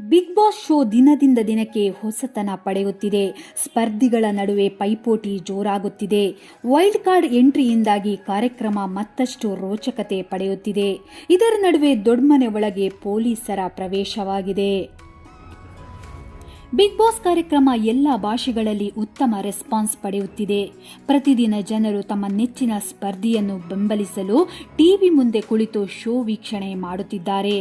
Big boss show ದಿನದಿಂದ ದಿನಕ್ಕೆ ಹೊಸತನ ಪಡೆಯುತ್ತಿದೆ. ಸ್ಪರ್ಧಿಗಳ ನಡುವೆ ಪೈಪೋಟಿ ಜೋರಾಗುತ್ತಿದೆ. ವೈಲ್ಡ್ ಕಾರ್ಡ್ ಎಂಟ್ರಿಯಿಂದಾಗಿ ಕಾರ್ಯಕ್ರಮ ಮತ್ತಷ್ಟು ರೋಚಕತೆ ಪಡೆಯುತ್ತಿದೆ. ಇದರ ನಡುವೆ ದೊಡ್ಮನೆ ಒಳಗೆ ಪೊಲೀಸರ ಪ್ರವೇಶವಾಗಿದೆ. ಬಿಗ್ ಬಾಸ್ ಕಾರ್ಯಕ್ರಮ ಎಲ್ಲ ಭಾಷೆಗಳಲ್ಲಿ ಉತ್ತಮ ರೆಸ್ಪಾನ್ಸ್ ಪಡೆಯುತ್ತಿದೆ. ಪ್ರತಿದಿನ ಜನರು ತಮ್ಮ ನೆಚ್ಚಿನ ಸ್ಪರ್ಧಿಯನ್ನು ಬೆಂಬಲಿಸಲು ಟಿವಿ ಮುಂದೆ ಕುಳಿತು ಶೋ ವೀಕ್ಷಣೆ ಮಾಡುತ್ತಿದ್ದಾರೆ.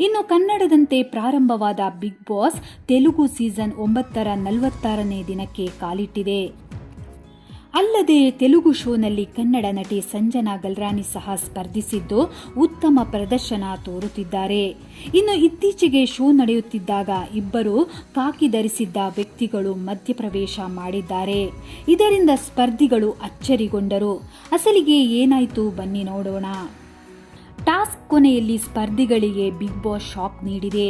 ಇನ್ನು ಕನ್ನಡದಂತೆ ಪ್ರಾರಂಭವಾದ ಬಿಗ್ ಬಾಸ್ ತೆಲುಗು ಸೀಸನ್ ಒಂಬತ್ತರ ನಲವತ್ತಾರನೇ ದಿನಕ್ಕೆ ಕಾಲಿಟ್ಟಿದೆ. ಅಲ್ಲದೆ ತೆಲುಗು ಶೋನಲ್ಲಿ ಕನ್ನಡ ನಟಿ ಸಂಜನಾ ಗಲ್ರಾನಿ ಸಹ ಸ್ಪರ್ಧಿಸಿದ್ದು ಉತ್ತಮ ಪ್ರದರ್ಶನ ತೋರುತ್ತಿದ್ದಾರೆ. ಇನ್ನು ಇತ್ತೀಚೆಗೆ ಶೋ ನಡೆಯುತ್ತಿದ್ದಾಗ ಇಬ್ಬರು ಕಾಕಿ ಧರಿಸಿದ್ದ ವ್ಯಕ್ತಿಗಳು ಮಧ್ಯಪ್ರವೇಶ ಮಾಡಿದ್ದಾರೆ. ಇದರಿಂದ ಸ್ಪರ್ಧಿಗಳು ಅಚ್ಚರಿಗೊಂಡರು. ಅಸಲಿಗೆ ಏನಾಯಿತು ಬನ್ನಿ ನೋಡೋಣ. ಟಾಸ್ಕ್ ಕೊನೆಯಲ್ಲಿ ಸ್ಪರ್ಧಿಗಳಿಗೆ ಬಿಗ್ ಬಾಸ್ ಶಾಕ್ ನೀಡಿದೆ.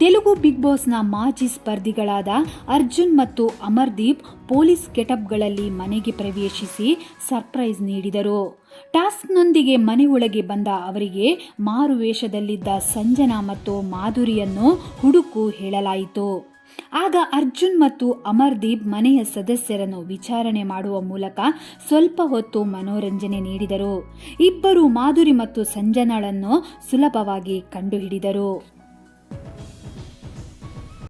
ತೆಲುಗು ಬಿಗ್ ಬಾಸ್ನ ಮಾಜಿ ಸ್ಪರ್ಧಿಗಳಾದ ಅರ್ಜುನ್ ಮತ್ತು ಅಮರ್ದೀಪ್ ಪೊಲೀಸ್ ಗೆಟಪ್ಗಳಲ್ಲಿ ಮನೆಗೆ ಪ್ರವೇಶಿಸಿ ಸರ್ಪ್ರೈಸ್ ನೀಡಿದರು. ಟಾಸ್ಕ್ನೊಂದಿಗೆ ಮನೆ ಒಳಗೆ ಬಂದ ಅವರಿಗೆ ಮಾರು ವೇಷದಲ್ಲಿದ್ದ ಸಂಜನಾ ಮತ್ತು ಮಾಧುರಿಯನ್ನು ಹುಡುಕು ಹೇಳಲಾಯಿತು. ಆಗ ಅರ್ಜುನ್ ಮತ್ತು ಅಮರ್ದೀಪ್ ಮನೆಯ ಸದಸ್ಯರನ್ನು ವಿಚಾರಣೆ ಮಾಡುವ ಮೂಲಕ ಸ್ವಲ್ಪ ಹೊತ್ತು ಮನೋರಂಜನೆ ನೀಡಿದರು. ಇಬ್ಬರು ಮಾಧುರಿ ಮತ್ತು ಸಂಜನಾಳನ್ನು ಸುಲಭವಾಗಿ ಕಂಡುಹಿಡಿದರು.